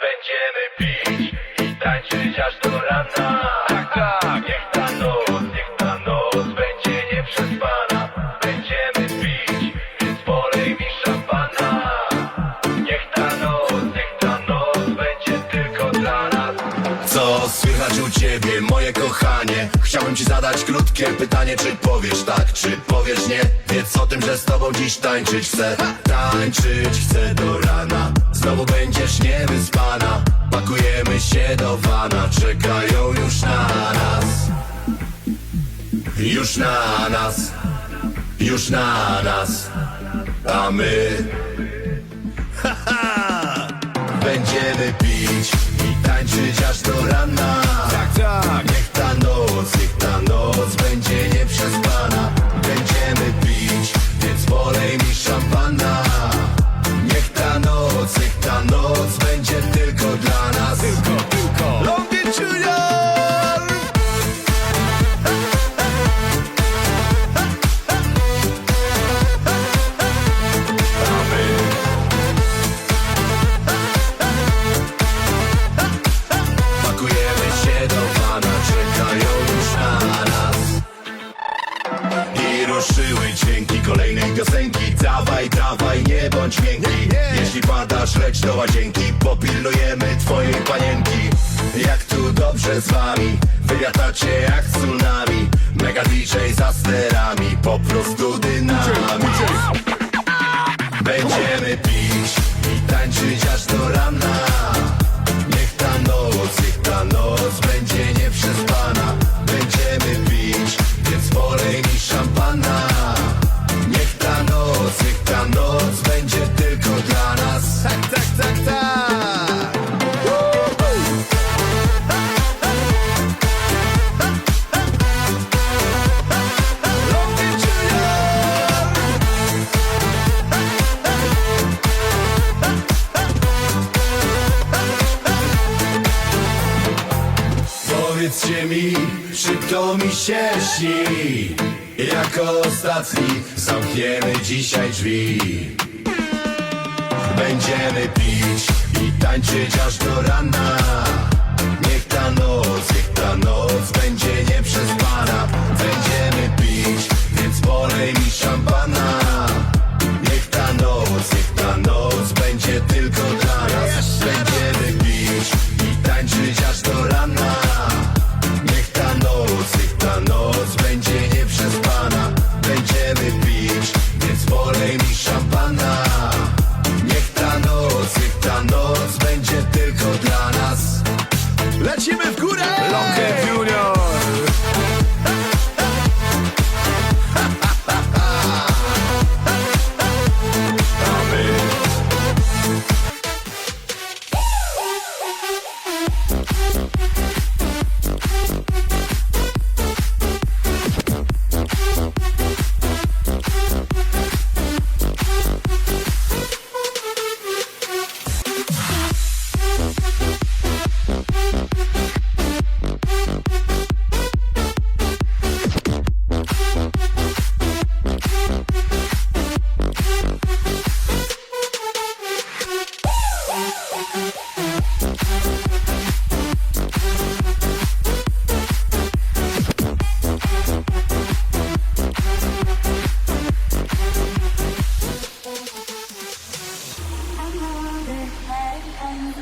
Będziemy pić i tańczyć aż do rana. Tak, tak U ciebie, moje kochanie? Chciałbym ci zadać krótkie pytanie, czy powiesz tak, czy powiesz nie? Wiedz o tym, że z tobą dziś tańczyć chcę. Tańczyć chcę do rana. Znowu będziesz niewyspana. Pakujemy się do wana. Czekają już na nas. Już na nas. Już na nas. A my? Będziemy pić i tańczyć aż do rana Jeśli padasz, leć do łazienki Popilnujemy twojej panienki. Jak tu dobrze z wami Wywiatacie jak tsunami. Mega DJ za sterami Po prostu dynamit Powiedzcie mi, czy to mi się śni? Jako ostatni zamkniemy dzisiaj drzwi. Będziemy pić i tańczyć aż do rana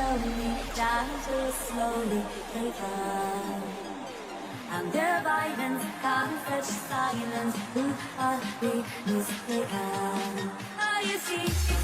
and slowly down to slowly take her. I'm their violence, can't fetch silence. Who are we, mistaken? Are you see?